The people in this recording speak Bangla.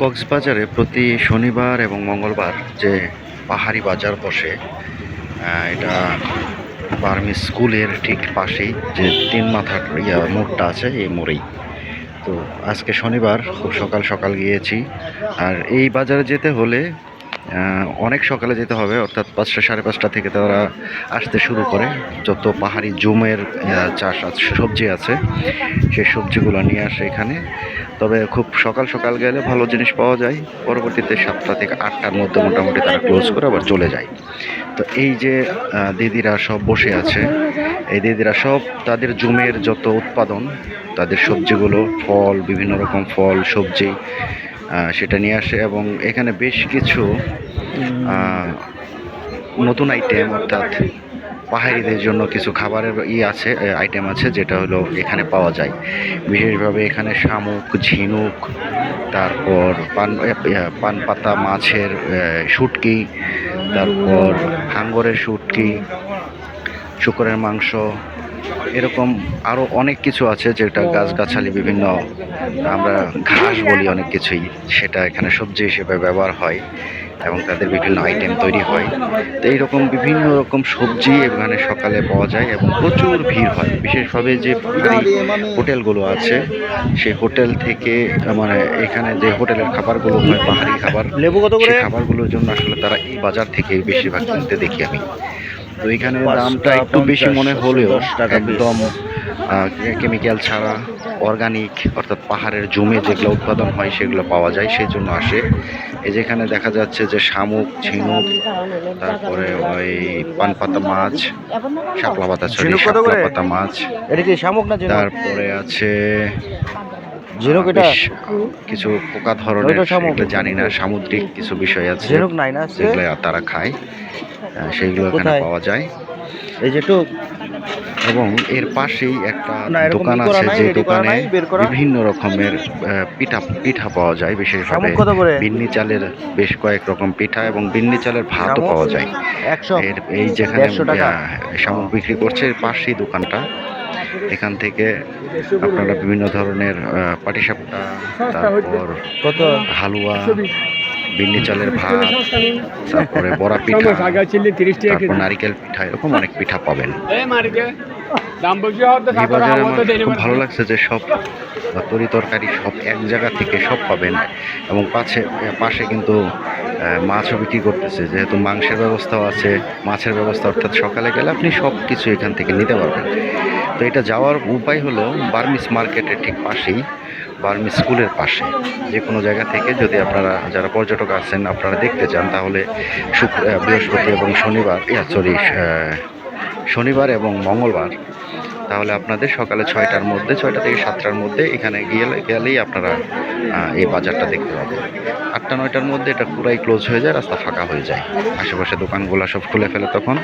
কক্সবাজারে প্রতি শনিবার এবং মঙ্গলবার যে পাহাড়ি বাজার বসে এটা বার্মি স্কুলের ঠিক পাশেই যে তিন মাথার ইয়া মোড়টা আছে, এই মোড়েই। তো আজকে শনিবার, খুব সকাল সকাল গিয়েছি। আর এই বাজারে যেতে হলে অনেক সকালে যেতে হবে, অর্থাৎ পাঁচটা সাড়ে পাঁচটা থেকে তারা আসতে শুরু করে। যত পাহাড়ি জুমের চাষ আছে, সবজি আছে, সেই সবজিগুলো নিয়ে আসে এখানে। তবে খুব সকাল সকাল গেলে ভালো জিনিস পাওয়া যায়। পরবর্তীতে সাতটা থেকে আটটার মধ্যে মোটামুটি তারা ক্লোজ করে আবার চলে যায়। তো এই যে দিদিরা সব বসে আছে, এই দিদিরা সব তাদের জুমের যত উৎপাদন, তাদের সবজিগুলো, ফল, বিভিন্ন রকম ফল, সবজি সেটা নিয়ে আসে এবং এখানে বেশ কিছু নতুন আইটেম অর্থাৎ পাহাড়িদের জন্য কিছু খাবারের ই আছে আইটেম আছে, যেটা হলো এখানে পাওয়া যায়। বিশেষভাবে এখানে শামুক, ঝিনুক, তারপর পান পান পাতা, মাছের শুটকি, তারপর হাঙ্গরের শুটকি, শুকরের মাংস, এরকম আরও অনেক কিছু আছে যেটা গাছগাছালি বিভিন্ন আমরা ঘাস বলি অনেক কিছুই, সেটা এখানে সবজি হিসেবে ব্যবহার হয়। এবং তাদের বিভিন্ন আইটেম তৈরি হয়। তো এইরকম বিভিন্ন রকম সবজি এখানে সকালে পাওয়া যায় এবং প্রচুর ভিড় হয়। বিশেষভাবে যে হোটেলগুলো আছে সেই হোটেল থেকে মানে এখানে যে হোটেলের খাবারগুলো হয় পাহাড়ি খাবার লেবু কত করে? খাবারগুলোর জন্য আসলে তারা এই বাজার থেকে বেশিরভাগ কিনতে দেখি আমি। তো এখানে দামটা একটু বেশি মনে হলেও। একদম কেমিক্যাল ছাড়া অর্গানিক অর্থাৎ পাহাড়ের জমে যেগুলো উৎপাদন হয় সেগুলো পাওয়া যায় সেই জন্য আসে। এই যেখানে দেখা যাচ্ছে যে শামুক ঝিনুক তারপরে ওই পান পাতা মাছ শাপলা পাতা সরি শাপলা পাতা মাছ। এটা কি শামুক না তারপরে আছে ঝিনুক এটা? কিছু পোকা ধরনের ওইটা জানি না সামুদ্রিক কিছু বিষয় আছে ঝিনুক নাই না আজকে? যেগুলো তারা খায় সেইগুলো এখানে পাওয়া যায়। এই যে একটু এবং এর পাশেই একটা দোকান আছে যে দোকানে? বিভিন্ন রকমের পিঠা পিঠা পাওয়া যায় বিশেষভাবে বিন্নি চালের বেশ কয়েক রকম পিঠা এবং বিন্নি চালের ভাতও পাওয়া যায় এর এই যেখানে? শামুক বিক্রি করছে এর পাশেই দোকানটা এখান থেকে আপনারা বিভিন্ন ধরনের পাটিসাপটা তারপর হালুয়া বিন্নি চালের ভাত তারপরে বড়া পিঠা তারপর নারিকেল পিঠা এরকম অনেক পিঠা পাবেন। এই বাজারে আমার খুব ভালো লাগছে যে সব তরি তরকারি সব এক জায়গা থেকে সব পাবেন। এবং পাশে পাশে কিন্তু মাছও বিক্রি করতেছে। যেহেতু মাংসের ব্যবস্থাও আছে মাছের ব্যবস্থা অর্থাৎ সকালে গেলে আপনি সব কিছু এখান থেকে নিতে পারবেন। তো এটা যাওয়ার উপায় হলো বার্মিস মার্কেটের ঠিক পাশেই বার্মি স্কুলের পাশে। যে কোনো জায়গা থেকে যদি আপনারা যারা পর্যটক আছেন আপনারা দেখতে চান, তাহলে শুক্র বৃহস্পতি এবং শনিবার সরি শনিবার এবং মঙ্গলবার, তাহলে আপনাদের সকালে ছয়টার মধ্যে, ছয়টা থেকে সাতটার মধ্যে এখানে গেলে গেলেই আপনারা এই বাজারটা দেখতে পাবেন। আটটা, নয়টার মধ্যে এটা পুরাই ক্লোজ হয়ে যায়, রাস্তা ফাঁকা হয়ে যায়। আশেপাশে দোকানগুলো সব খুলে ফেলে তখন।